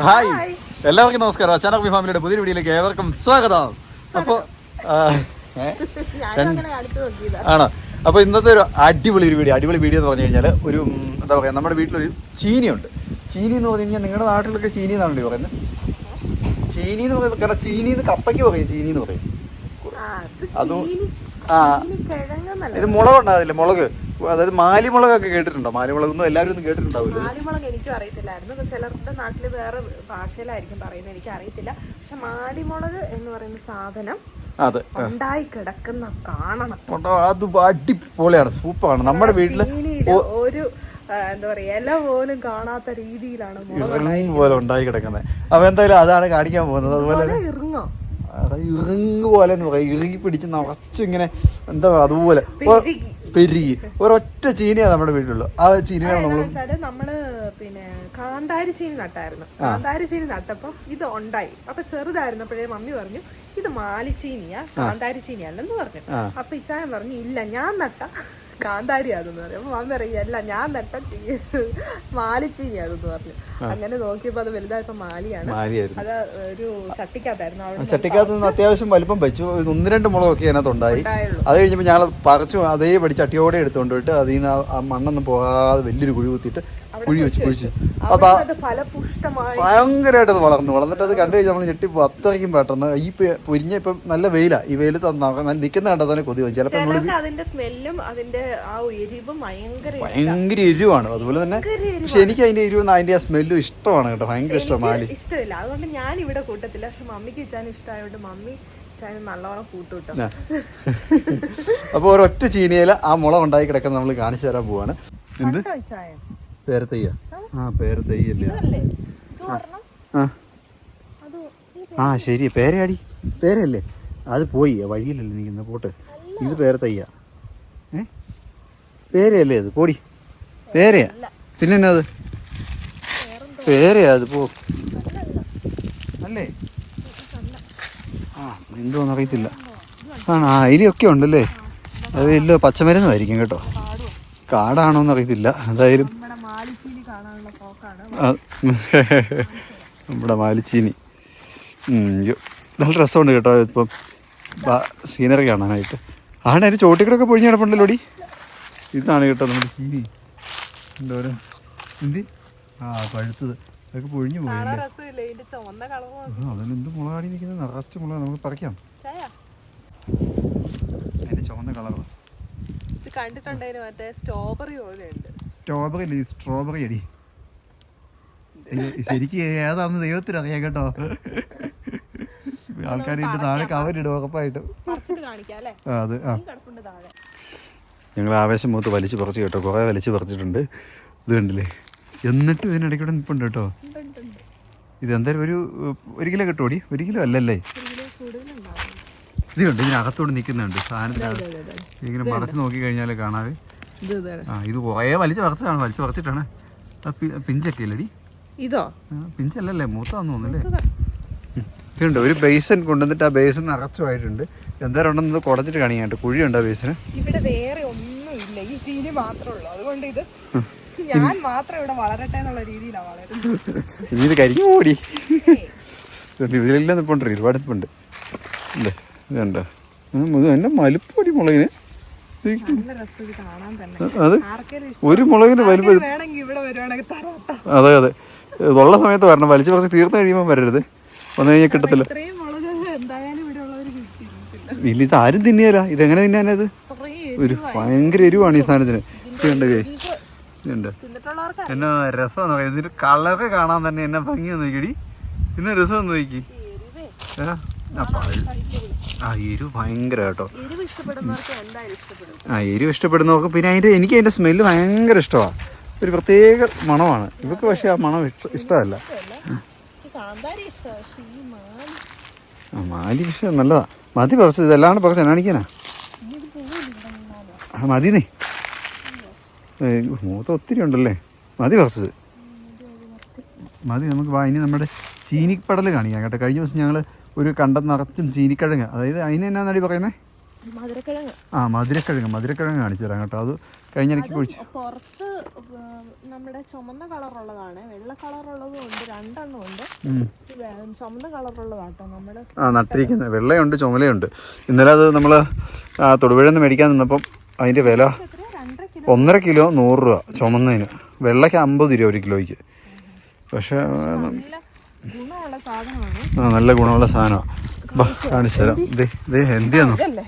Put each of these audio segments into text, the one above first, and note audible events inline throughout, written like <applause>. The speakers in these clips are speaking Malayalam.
ഹായ്. എല്ലാവർക്കും നമസ്കാരം. അച്ചാനക് ഫാമിലിയുടെ പുതിയ വീഡിയോയിലേക്ക് ഏവർക്കും സ്വാഗതം. അപ്പൊ ആണോ? അപ്പൊ ഇന്നത്തെ ഒരു അടിപൊളി ഒരു വീഡിയോ അടിപൊളി വീഡിയോ എന്ന് പറഞ്ഞു കഴിഞ്ഞാൽ ഒരു എന്താ പറയാ നമ്മുടെ വീട്ടിലൊരു ചീനിയുണ്ട്. ചീനി എന്ന് പറഞ്ഞു കഴിഞ്ഞാൽ നിങ്ങളുടെ നാട്ടിലൊക്കെ ചീനി എന്നാണ് പറയുന്നത്. ചീനി എന്ന് പറയുന്നത് കാരണം ചീനി എന്ന് കപ്പയ്ക്ക് പറയും ചീനി എന്ന് പറയും. അത് ആ. ഇത് മുളക് ഉണ്ടാകില്ല മുളക്? അതായത് മാലിമുളകൊക്കെ കേട്ടിട്ടുണ്ടോ? മാലിമുളകൊന്നും എല്ലാവരും ഒന്നും കേട്ടിട്ടുണ്ടാവില്ല മാലിമുളക് എനിക്കും അറിയത്തില്ലായിരുന്നു. ചിലരുടെ നാട്ടിൽ വേറെ ഭാഷയിലായിരിക്കും പറയുന്നത്. എനിക്ക് അറിയത്തില്ല. പക്ഷെ മാലിമുളക് എന്ന് പറയുന്ന സാധനം അതെ. ഉണ്ടായി കിടക്കുന്ന കാണണം. അത് അടിപൊളിയാണ്. സൂപ്പറാണ്. നമ്മുടെ വീട്ടിൽ ഒരു എന്താ പറയാ ഇല പോലും കാണാത്ത രീതിയിലാണ് പോലെ ഉണ്ടായി കിടക്കുന്നത്. അപ്പൊ എന്തായാലും അതാണ് കാണിക്കാൻ പോകുന്നത്. അതുപോലെ ഇറങ്ങോ. ഇറുങ്ങ് പോലെ എന്ന് പറയാം. പിടിച്ച് നിറച്ചിങ്ങനെ എന്താ അതുപോലെ. പെരുകി. ഒരൊറ്റ ചീനിയാണ് നമ്മുടെ വീട്ടിലുള്ളൂ. ആ ചീനിയാണ് നമ്മൾ എന്താന്ന് വെച്ചാൽ നമ്മൾ പിന്നെ കാന്താരി ചീനി നട്ടായിരുന്നു. കാന്താരി ചീനി നട്ടപ്പം ഇത് ഉണ്ടായി. അപ്പൊ ചെറുതായിരുന്നപ്പോഴേ മമ്മി പറഞ്ഞു ഇത് മാലിച്ചീനിയാ കാന്താരി ചീനിയല്ലെന്ന് പറഞ്ഞു. അപ്പൊ ഇച്ചായൻ പറഞ്ഞു ഇല്ല ഞാൻ നട്ട. കാന്താരി അതെന്ന് പറഞ്ഞു അപ്പൊ മമ്മി പറയും അല്ല ഞാൻ നട്ട ചീ- <laughs> മാലിച്ചീനി അതെന്ന് പറഞ്ഞു അങ്ങനെ നോക്കിയപ്പോ അത് വലുതായപ്പോ മാലിയാണ്. അത് ഒരു ചട്ടിക്കകത്തായിരുന്നു. അവിടെ ചട്ടിക്കകത്ത് നിന്ന് അത്യാവശ്യം വലിപ്പം വെച്ചു. ഒന്ന് രണ്ട് മുളകൊക്കെ അതിനകത്ത് ഉണ്ടായി അത് കഴിഞ്ഞപ്പോൾ ഞങ്ങൾ പറിച്ചു അതേപടി ചട്ടിയോടെ എടുത്തുകൊണ്ട് പോയിട്ട് അതിൽ നിന്ന് ആ മണ്ണൊന്നും പോകാതെ വലിയൊരു കുഴി കുത്തിയിട്ട് കുഴി വെച്ച് കുഴിച്ച്. അതാ ഭയങ്കരമായിട്ട് അത് വളർന്നു. വളർന്നിട്ട് അത് കണ്ടു കഴിഞ്ഞാൽ നമ്മൾ ഞെട്ടിപ്പോ അത്രയ്ക്കും പെട്ടെന്ന് ഈ പൊരിഞ്ഞ ഇപ്പം നല്ല വെയിലാ. ഈ വെയിൽ നിൽക്കുന്ന കണ്ടാൽ തന്നെ കൊതി വരും. ചിലപ്പോൾ നമ്മൾ അതിന്റെ സ്മെല്ലും അതിന്റെ ആ എരിവും ഭയങ്കര ഭയങ്കര എരിവാണ്. അതുപോലെ തന്നെ പക്ഷെ എനിക്ക് അതിന്റെ എരിവ് അതിന്റെ ആ സ്മെല്ലും ഇഷ്ടമാണ് കേട്ടോ. ഭയങ്കര ഇഷ്ടമാണ്. മാലി ഇഷ്ടമില്ല. അതുകൊണ്ട് ഞാൻ ഇവിടെ കൂട്ടത്തില്ല. പക്ഷെ മമ്മിക്ക് ഇച്ചാൻ ഇഷ്ടമായതുകൊണ്ട് മമ്മി നല്ലോണം അപ്പോൾ ഒരൊറ്റ ചീനിയില ആ മുള ഉണ്ടായി കിടക്കുന്ന നമ്മൾ കാണിച്ചു തരാൻ പോവാണ്. എന്ത്? പേരത്തയ്യ ആ പേരത്തയ്യല്ലേ ആ. ആ. ശരി. പേരയാടി പേരല്ലേ? അത് പോയി. ആ വഴിയിലല്ലേ നിൽക്കുന്ന പോട്ട്. ഇത് പേരത്തയ്യ ഏ? പേരയല്ലേ അത്? പോടി. പേരയാ. പിന്നെ അത്? പേരയാ അത്. പോ. അല്ലേ? ആ എന്തോന്നറിയത്തില്ല ആണ്. ആ എലിയൊക്കെ ഉണ്ടല്ലേ? അത് ഇല്ല പച്ചമരുന്നായിരിക്കും കേട്ടോ. കാടാണോന്ന് അറിയത്തില്ല. എന്തായാലും നമ്മുടെ മാലിച്ചീനി കാണാനുള്ള പോക്കാണ് ആ, നമ്മുടെ മാലിച്ചീനി. നല്ല രസമുണ്ട് കേട്ടോ ഇപ്പം. സീനറി കാണാനായിട്ട്. ആണ് അതിന് ചോട്ടിക്കടൊക്കെ പൊഴിഞ്ഞ് കിടപ്പുണ്ടല്ലോടി ഇതാണ് കേട്ടോ നമ്മുടെ ചീനി. എന്തോ എന്ത്? ആ പഴുത്തത്. അതൊക്കെ പൊഴിഞ്ഞു പോയി കാണാൻ രസമില്ല? ഇതിന്റെ ചുവന്ന കളർ അതിനെന്ത് മുളകാടി നിൽക്കുന്നത്? നിറച്ച് മുളക് നമുക്ക് പറിക്കാം. അതിന്റെ ചുവന്ന ഇത് കണ്ടിട്ടുണ്ടായിരുന്നു മറ്റേ സ്ട്രോബെറി പോലെ ഉണ്ട് സ്ട്രോബെറി സ്ട്രോബെറി അടി. ശരിക്കും ഏതാന്ന് ദൈവത്തിന് അറിയാം കേട്ടോ. ആൾക്കാർ താഴെ കവരിടും ഉറപ്പായിട്ടും. അത് ആ. ഞങ്ങൾ ആവേശം മൂത്ത് വലിച്ചു പറിച്ചു കേട്ടോ. കുറേ വലിച്ചു പറിച്ചിട്ടുണ്ട്. ഇത് കണ്ടില്ലേ? എന്നിട്ടും ഇതിനിടയ്ക്കൂടെ നിൽപ്പുണ്ട് കേട്ടോ ഉണ്ട്, ഉണ്ട്, ഉണ്ട്. ഇത് എന്തായാലും ഒരു ഒരു കിലോ കിട്ടുമോടി ഒരു കിലോ അല്ലല്ലേ? ഇതുണ്ട് ഇത് കണ്ട്? ഇതിനകത്തോട് നിൽക്കുന്നുണ്ട്. സാധനത്തിനകത്ത്. ഇങ്ങനെ മറച്ച് നോക്കി കഴിഞ്ഞാൽ കാണാതെ. ആ ഇത് കുറേ വലിച്ചു പറിച്ചതാണ് വലിച്ചു പറിച്ചിട്ടാണ്. പിഞ്ചൊക്കെ ഇല്ലടി. ഇതോ? പിഞ്ചല്ലല്ലേ മൂത്താന്ന് തോന്നുന്നല്ലേ ഇതുണ്ട് ഒരു ബേസൻ കൊണ്ടുവന്നിട്ട് ആ ബേസൻ നിറച്ചുമായിട്ടുണ്ട് എന്തായാലും ഉണ്ടെന്നത് കുടഞ്ഞിട്ട് കാണിക്കാണ്ട്. കുഴിയുണ്ട് ആ ബേസിന്? ഇവിടെ വേറെ ഒന്നുമില്ല. ഈ ചീനി മാത്രമേ ഉള്ളൂ അതുകൊണ്ട് ഇത് ഞാൻ മാത്രം ഇവിടെ വളരട്ടെ എന്നുള്ള രീതിയിലാണ് വളരുന്നത്. <laughs> ഇനി ഇത് കരിഞ്ഞു ഓടി ഇതിലെല്ലാം നിപ്പുണ്ട് ഒരുപാട് നിപ്പുണ്ട്. അല്ലേ ഇതുണ്ടോ എന്നെ മലുപ്പൊടി മുളകിന്? ആർക്കെങ്കിലും ഒരു മുളകിന് വലിപ്പം അതെ അതെ. ഇതുള്ള സമയത്ത് വരണം. വലിച്ചു കുറച്ച് തീർന്നു കഴിയുമ്പോൾ വരരുത്. വന്നു കഴിഞ്ഞാൽ കിട്ടത്തില്ല. ഇല്ല ഇത് ആരും തിന്നിയല്ല. ഇതെങ്ങനെ തിന്നാനത് ഒരു ഭയങ്കര എരിവാണ് ഈ സാധനത്തിന്. ഇതുണ്ട് കേസ് ഇതുണ്ട്. എന്നാ രസമെന്ന് പറയാം ഇതിന്റെ കളറ് കാണാൻ തന്നെ എന്നെ ഭംഗി നോക്കിയടി. ഇന്ന് ഒന്ന് നോക്കി. ആ, എരിവ് ഭയങ്കര കേട്ടോ. ആ എരിവ് ഇഷ്ടപ്പെടുന്നവർക്ക് പിന്നെ അതിന്റെ എനിക്ക് അതിന്റെ സ്മെല്ല് ഭയങ്കര ഇഷ്ടമാണ് ഒരു പ്രത്യേക മണമാണ്. ഇവക്ക് പക്ഷെ ആ മണം ഇഷ്ട- ഇഷ്ടമല്ല. മാലി പക്ഷെ നല്ലതാ. മതി പകസ് ഇതെല്ലാം പകസ് എന്നാണിക്കാനാ ആ മതി നീ മൂത്ത ഒത്തിരി ഉണ്ടല്ലേ? മതി പകസ്. മതി നമുക്ക് വാ ഇനി നമ്മുടെ ചീനിപ്പടൽ കാണിക്കാം കേട്ടോ. കഴിഞ്ഞ ദിവസം ഞങ്ങൾ ഒരു കണ്ടം നിറച്ചും ചീനിക്കിഴങ്ങ്. അതായത് അതിന് എന്നാ നടി പറയുന്നത് ആ മധുരക്കിഴങ്ങ് മധുരക്കിഴങ്ങ് കാണിച്ചു തരാം കേട്ടോ. അത് കഴിഞ്ഞ കുഴിച്ചു കുഴിച്ച് പുറത്ത് നമ്മുടെ ചുമന്ന കളറുള്ളതാണ്. വെള്ള കളറുള്ളതും ഉണ്ട് രണ്ടെണ്ണം ഉണ്ട്. ചുമന്ന കളറുള്ളതാട്ടോ നമ്മൾ ആ നട്ടിരിക്കുന്നത് വെള്ളയുണ്ട് ചുമലയുണ്ട്. ഇന്നലെ അത് നമ്മൾ തൊടുപുഴന്ന് നിന്ന് മേടിക്കാൻ നിന്നപ്പം അതിന്റെ വില ഒന്നര കിലോ നൂറ് രൂപ ചുമന്നതിന്. വെള്ളയ്ക്ക് അമ്പത് രൂപ ഒരു കിലോയ്ക്ക്. പക്ഷേ ആ നല്ല ഗുണമുള്ള സാധനമാണ്. കാണിച്ചു തരാം. ഇത് ഇത് ഇതല്ലേ?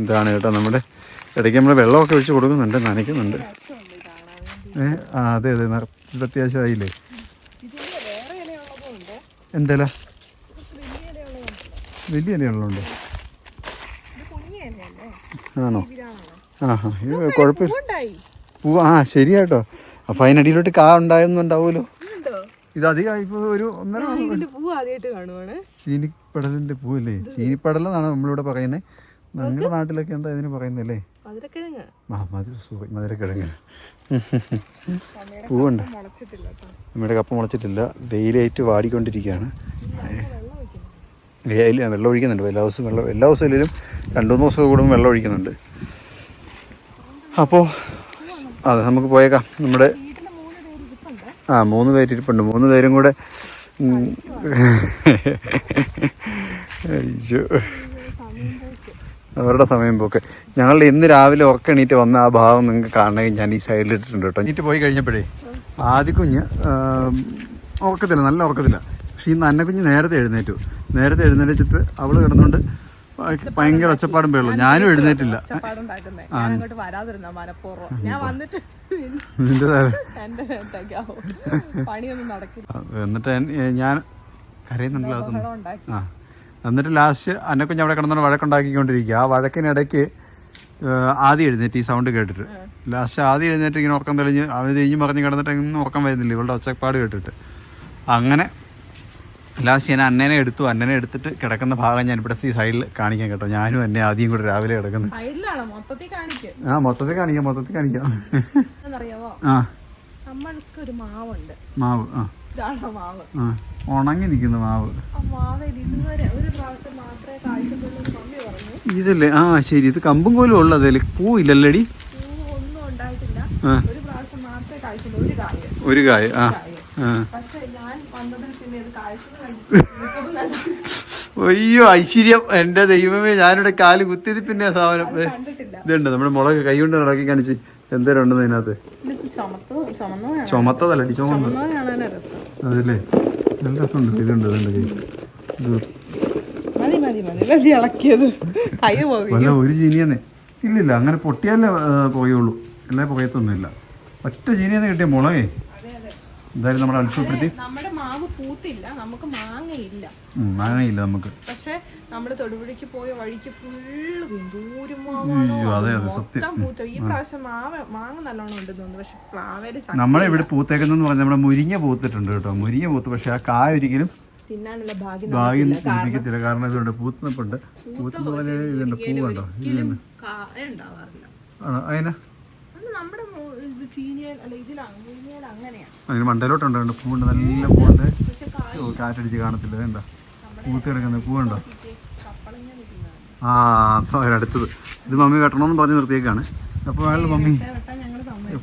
ഇതാണ് കേട്ടോ നമ്മുടെ ഇടയ്ക്ക് നമ്മൾ വെള്ളമൊക്കെ ഒഴിച്ച് കൊടുക്കുന്നുണ്ട് നനയ്ക്കുന്നുണ്ട്. ഏ ആ അതെ അതെ ഇത് ഇലയുള്ളതും ഉണ്ട് എന്തല്ല വലിയ ഇലയുള്ളതുണ്ട് ആണോ? ആ ഹാ ഇത് കുഴപ്പമില്ല. ഉണ്ടായി പൂ ആ ശരിയാട്ടോ. അപ്പം അതിനടിയിലോട്ട് കാ ഉണ്ടായെന്നുണ്ടാവുമല്ലോ ഉണ്ടോ ഇത് അധികം ഇപ്പോൾ ഒരു ഒന്നര ഇതിന്റെ പൂ ആദ്യമായിട്ട് കാണുവാണ്. ചീനിപ്പടലിന്റെ പൂവല്ലേ? ചീനിപ്പടലെന്നാണ് നമ്മളിവിടെ പറയുന്നത് നമ്മുടെ നാട്ടിലൊക്കെ എന്താ ഇതിന് പറയുന്നല്ലേ മധുരക്കിഴങ്ങ്. ആ മധുര സൂപ്പർ മധുരക്കിഴങ്ങ്. അമ്മയുടെ പൂവുണ്ട്. നമ്മുടെ കപ്പ മുളച്ചിട്ടില്ല. വെയിലേറ്റ് വാടിക്കൊണ്ടിരിക്കുകയാണ്. വെയിൽ വെള്ളം ഒഴിക്കുന്നുണ്ട്. എല്ലാ ദിവസവും വെള്ളം എല്ലാ ദിവസവും ഇല്ലെങ്കിലും രണ്ടു മൂന്ന് ദിവസം കൂടുമ്പോൾ വെള്ളം ഒഴിക്കുന്നുണ്ട്. അപ്പോൾ അതെ നമുക്ക് പോയേക്കാം. നമ്മുടെ ആ മൂന്ന് പേര് ഇരിപ്പുണ്ട്. മൂന്ന് പേരും കൂടെ. അയ്യോ. അവരുടെ സമയം പോക്ക്. ഞങ്ങൾ ഇന്ന് രാവിലെ ഉറക്കം എണീറ്റ് വന്ന ആ ഭാവം നിങ്ങൾക്ക് കാണണമെങ്കിൽ ഞാൻ ഈ സൈഡിൽ ഇട്ടിട്ടുണ്ട് കേട്ടോ. എണീറ്റ് പോയി കഴിഞ്ഞപ്പോഴേ ആദ്യ കുഞ്ഞ് ഉറക്കത്തില്ല നല്ല ഉറക്കത്തില്ല. പക്ഷേ ഈ നന്ന കുഞ്ഞ് നേരത്തെ എഴുന്നേറ്റു. നേരത്തെ എഴുന്നേറ്റിട്ട് അവൾ കിടന്നുകൊണ്ട് ഭയങ്കര ഒച്ചപ്പാടും പേളും ഞാനും എഴുന്നേറ്റില്ല. <laughs> എന്നിട്ട് ഞാൻ- കരയുന്നുണ്ടല്ലോ അതൊന്നും. ആ. എന്നിട്ട് ലാസ്റ്റ് അന്നക്കുഞ്ഞ് അവിടെ കിടന്നാണ് വഴക്കുണ്ടാക്കിക്കൊണ്ടിരിക്കുക. ആ വഴക്കിനിടയ്ക്ക് ആദ്യം എഴുന്നേറ്റ് ഈ സൗണ്ട് കേട്ടിട്ട്. ലാസ്റ്റ് ആദ്യം എഴുന്നേറ്റ് ഇങ്ങനെ ഉറക്കം തെളിഞ്ഞ് അവന് തിരിഞ്ഞ് പറഞ്ഞ് കിടന്നിട്ട് ഇങ്ങനെ ഉറക്കം വരുന്നില്ല. ഇവളുടെ ഒച്ചപ്പാട് കേട്ടിട്ട്. അങ്ങനെ ലാസ്റ്റ് ഞാൻ അന്നേനെ എടുത്തു. അന്നനെ എടുത്തിട്ട് കിടക്കുന്ന ഭാഗം ഞാൻ ഇവിടെ ഈ സൈഡിൽ കാണിക്കാം കേട്ടോ. ഞാനും എന്നെ ആദ്യം കൂടെ രാവിലെ കിടക്കുന്നു. ആ മൊത്തത്തിൽ കാണിക്കാം മൊത്തത്തിൽ കാണിക്കാം. എന്നറിയാവോ ആ. നമ്മൾക്ക് ഒരു മാവുണ്ട്. മാവ് ആ. മാവ്? ഉണങ്ങി നിൽക്കുന്ന മാവ്. ഇതല്ലേ ആ ശരി. ഇത് കമ്പും കോലും ഉള്ളതല്ലേ പൂവില്ലല്ലേടി? ഒരു കായ. ആ. <laughs> അയ്യോ ഐശ്വര്യം. എന്റെ ദൈവമേ ഞാനിവിടെ കാൽ കുത്തിയത് പിന്നെ സാധനം. ഇതുണ്ട് നമ്മുടെ മുളക് കൈ കൊണ്ട് ഇറക്കി കാണിച്ച്. എന്തേലും ഉണ്ടെന്ന് അതിനകത്ത് ചുമത്തതല്ല ചുമന്നത് അതല്ലേ. നല്ല രസമുണ്ട്. ഇതുണ്ട് ഇതുണ്ട് കേസ് വല്ല ഒരു ചീനിയെന്നേ. ഇല്ലില്ല അങ്ങനെ പൊട്ടിയാലേ പോയുള്ളൂ അല്ലെ അല്ലേ പുകയത്തൊന്നുമില്ല. ഒറ്റ ചീനിയെന്ന് കിട്ടിയ മുളകേ. എന്തായാലും നമ്മുടെ അത്ഭുതപ്പെടുത്തി. നമ്മുടെ മാവ് പൂത്തില്ല നമുക്ക് മാങ്ങയില്ല. മാങ്ങയില്ല നമുക്ക്. പക്ഷെ നമ്മൾ തൊടുപുഴയ്ക്ക് പോയ വഴിക്ക് ഫുള്ള് ദൂരം അയ്യോ അതെ അതെ സത്യം. മൊത്തം പൂത്ത. ഈ പ്രാവശ്യം മാവ് മാങ്ങ നല്ലോണം ഉണ്ടെന്ന് തോന്നുന്നു. പക്ഷെ പ്ലാവേൽ നമ്മളെ ഇവിടെ പൂത്തേക്കെന്ന് പറഞ്ഞാൽ നമ്മുടെ മുരിങ്ങ പൂത്തിട്ടുണ്ട് കേട്ടോ. മുരിങ്ങ പൂത്ത്. പക്ഷെ ആ കായ ഒരിക്കലും തിന്നാനുള്ള ഭാഗ്യം ഭാഗ്യം ലഭിക്കത്തില്ല. കാരണം ഇതുണ്ട് പൂത്തുന്നപ്പുണ്ട്. പൂത്തുന്ന പോലെ ഇതുണ്ട്. പൂവുണ്ടോ? അതിനാ നമ്മുടെ അല്ല അങ്ങനെയാണ് അതിന് മണ്ടയിലോട്ടുണ്ട് പൂവുണ്ട് നല്ല പൂവുണ്ട്. കാറ്റടിച്ച് കാണത്തില്ല വേണ്ട പൂത്ത് കിടക്കുന്ന പൂവുണ്ടോ? ആ അടുത്തത്. ഇത് മമ്മി വെട്ടണമെന്ന് പറഞ്ഞ് നിർത്തിയേക്കാണ്. അപ്പോൾ അയാൾ മമ്മി.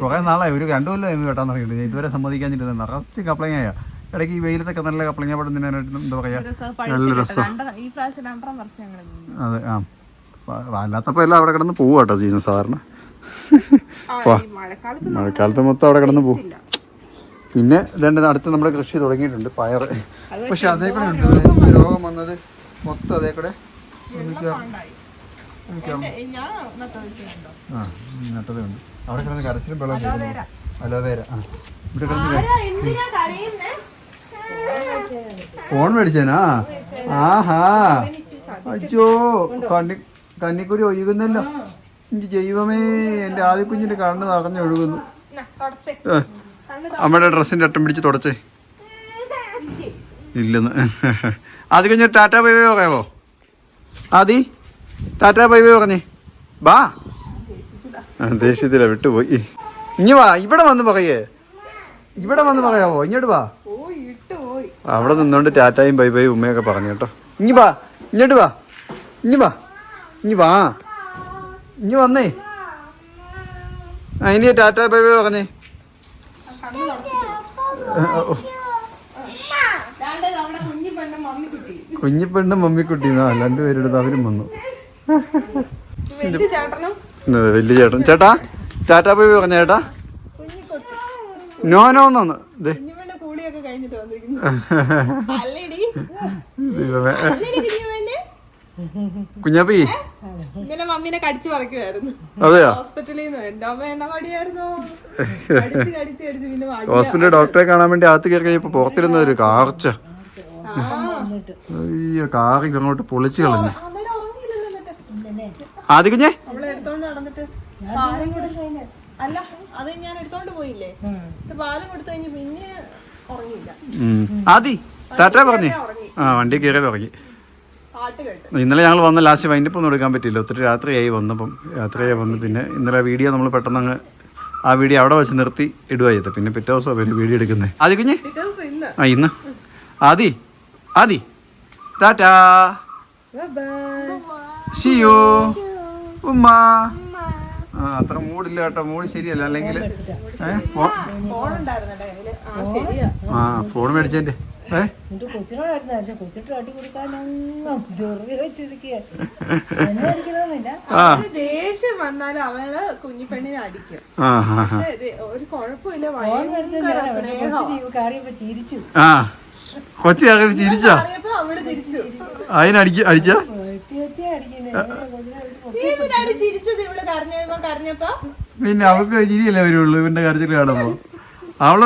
കുറേ നാളായി ഒരു രണ്ടു കൊല്ലം മമ്മി വെട്ടാൻ തുടങ്ങിയിട്ട് ഞാൻ ഇതുവരെ സമ്മതിക്കാഞ്ഞിട്ട് നിറച്ച് കപ്ലങ്ങായ. ഇടയ്ക്ക് ഈ വെയിലത്തൊക്കെ നല്ല കപ്ലങ്ങ പടം തിന്നാനായിട്ട് എന്താ പറയുക നല്ല രസം. അതെ ആ. വല്ലാത്തപ്പോൾ എല്ലാം അവിടെ കിടന്ന് പോവുക കേട്ടോ ചെയ്യുന്നത് സാധാരണ. മഴക്കാലത്ത് മൊത്തം അവിടെ കിടന്ന് പോകും. പിന്നെ ഇതേണ്ട അടുത്ത് നമ്മുടെ കൃഷി തുടങ്ങിയിട്ടുണ്ട് പയർ. പക്ഷെ അതേ കൂടെ ഉണ്ട്. എന്ത് രോഗം വന്നത്? മൊത്തം അതേ കൂടെ ആ നട്ടതേ ഉണ്ട്. അവിടെ കിടന്ന് കരച്ചിലും വെള്ളം കേൾക്കുന്നു അലോവേര. ആ ഇവിടെ കിടന്ന് ഫോൺ മേടിച്ചേനാ? ആഹാ. അയ്യോ കന്നി കന്നിക്കുരി ഒഴുകുന്നല്ലോ. എന്റെ ആദ്യ കുഞ്ഞിന്റെ കണ്ണ് നിറഞ്ഞൊഴുകുന്നു അമ്മയുടെ ഡ്രസ്സിന്റെ അട്ടം പിടിച്ച് തുടച്ചേ. ഇല്ലെന്ന്. ആദ്യ കുഞ്ഞ് ടാറ്റ ബൈ ബൈ പറയാവോ? ആദി ടാറ്റ ബൈ ബൈ പറഞ്ഞേ. ബാ. ദേഷ്യത്തില വിട്ടുപോയി. ഇനി വാ ഇവിടെ വന്ന് പറയേ. ഇവിടെ വന്ന് പറയാവോ? ഇങ്ങോട്ട് വാ. അവിടെ നിന്നോണ്ട് ടാറ്റായും ബൈ ബൈ ഉമ്മയൊക്കെ പറഞ്ഞു കേട്ടോ. ഇനി വാ ഇങ്ങോട്ട് വാ. ഇനി വാ ഇനി വാ. ഇനി വന്നേ. ഇനി ടാറ്റ ബൈ ബൈ പറഞ്ഞേ. കുഞ്ഞിപ്പെണ്ണും മമ്മിക്കുട്ടി ആ രണ്ടുപേരെടുത്ത് അവരും വന്നു. വലിയ ചേട്ടൻ. ചേട്ടാ ടാറ്റ ബൈ ബൈ പറഞ്ഞ ചേട്ടാ. നോ നോ എന്നൊന്ന് കുഞ്ഞാപ്പി. ഇന്നലെ മമ്മീനെ കടിച്ചു പറിക്കുമായിരുന്നു അതെയോ? ഹോസ്പിറ്റലിൽ നിന്ന് എന്റെ അമ്മ എന്നെ മടിയായിരുന്നു? കടിച്ച് കടിച്ച് കടിച്ച് പിന്നെ മടി ഹോസ്പിറ്റലിൽ ഡോക്ടറെ കാണാൻ വേണ്ടി അകത്ത് കയറി കഴിഞ്ഞപ്പോ പുറത്തിരുന്ന ഒരു കാർച്ച. അയ്യോ കാറി അങ്ങോട്ട് പൊളിച്ചു കളഞ്ഞു. അന്നേരം ഉറങ്ങിയില്ലല്ലോ എന്നിട്ട്. ആദ്യ കുഞ്ഞേ? അവളെ എടുത്തോണ്ട് നടന്നിട്ട് പാലും അല്ല അത് ഞാൻ എടുത്തോണ്ട് പോയില്ലേ? പാലും കൊടുത്തു കഴിഞ്ഞ് പിന്നെ ഉറങ്ങിയില്ല. ഉം. ആദി ടാറ്റ പറഞ്ഞേ. ആ വണ്ടി കയറിയത് തുടങ്ങി ഇന്നലെ ഞങ്ങൾ വന്ന ലാസ്റ്റ് വൈൻഡപ്പ് ഒന്നും എടുക്കാൻ പറ്റില്ല ഒത്തിരി രാത്രിയായി വന്നപ്പം. രാത്രിയായി വന്ന് പിന്നെ ഇന്നലെ വീഡിയോ നമ്മൾ പെട്ടെന്ന് അങ്ങ് ആ വീഡിയോ അവിടെ വെച്ച് നിർത്തി ഇടുക പിന്നെ പിറ്റേ ദിവസം വലിയ വീഡിയോ എടുക്കുന്നത് ആദ്യ കുഞ്ഞ്. ആ ഇന്ന്. ആദി. ആദി. ടാറ്റാ. ഷിയോ ഉമ്മ. ആ അത്ര മൂടില്ല കേട്ടോ. മൂഡ് ശരിയല്ല. അല്ലെങ്കിൽ ആ ഫോൺ മേടിച്ചതിന്റെ. എന്നിട്ട് കൊച്ചിനോടായിരുന്നു പക്ഷെ കൊച്ചിട്ട് അടി കൊടുക്കാനൊന്നും ചെറിയ വെച്ചിരിക്കുക എന്നെ അടിക്കണമെന്നില്ല. അവന് ദേഷ്യം വന്നാലും അവൾ കുഞ്ഞിപ്പെണ്ണിനെ അടിക്കും. ഒരു കുഴപ്പമില്ല. കറിയപ്പോ ചിരിച്ചു. ആ. കൊച്ചി ആകെ ചിരിച്ചോ? അറിയപ്പോ അവൾ തിരിച്ചു അതിനടിക്ക അടിച്ച? പിന്നെ അവൾക്ക് ചിരിയല്ലേ വരുള്ളൂ ഇവന്റെ കാര്യത്തിൽ കാണുമ്പോ. അവൾ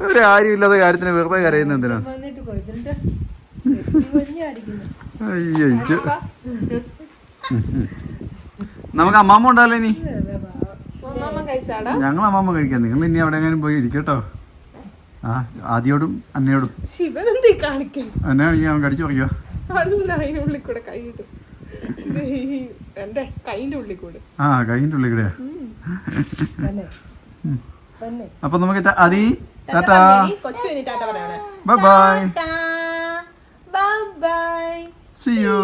ഒരു കാര്യമില്ലാത്ത കാര്യത്തിന് വെറുതെ കരയുന്ന എന്തിനാ? അയ്യോ നമുക്ക് അമ്മാമ്മ ഉണ്ടല്ലോ ഇനി? ഞങ്ങൾ അമ്മാമ്മ കഴിക്കാം. നിങ്ങൾ ഇനി അവിടെ എങ്ങാനും പോയി ഇരിക്കട്ടോ. ആ ആദ്യോടും അന്നയോടും. ശിവനെന്തീ കാണിക്കും? എന്നെ കാണിക്കാൻ അവൻ കടിച്ചു പറയോ കൂടെ എന്റെ കൈന്റെ ഉള്ളിൽ കൂടെ. ആ കൈന്റെ ഉള്ളിൽ കൂടെയാ. അപ്പൊ നമുക്ക് അതീ കൊച്ചു ടാറ്റ പറയണേ. Bye bye bye bye see you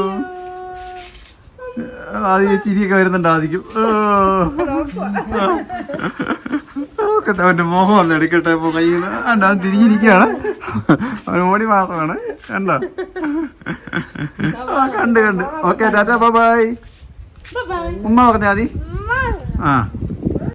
ആദ്യ ചിരിയൊക്കെ വരുന്നുണ്ട് ആദിക്കും നോക്കട്ടെ അവന്റെ മോഹം ഒന്ന് എടുക്കട്ടെ ഇപ്പൊ കയ്യിൽ അണ്ട അവൻ തിരിഞ്ഞിരിക്കുകയാണ്. അവൻ ഓടി മാത്രമാണ്. കണ്ട? കണ്ട് കണ്ട്. ഓക്കെ ടാറ്റ ബൈ ഉമ്മ പറഞ്ഞാ മതി. ആ.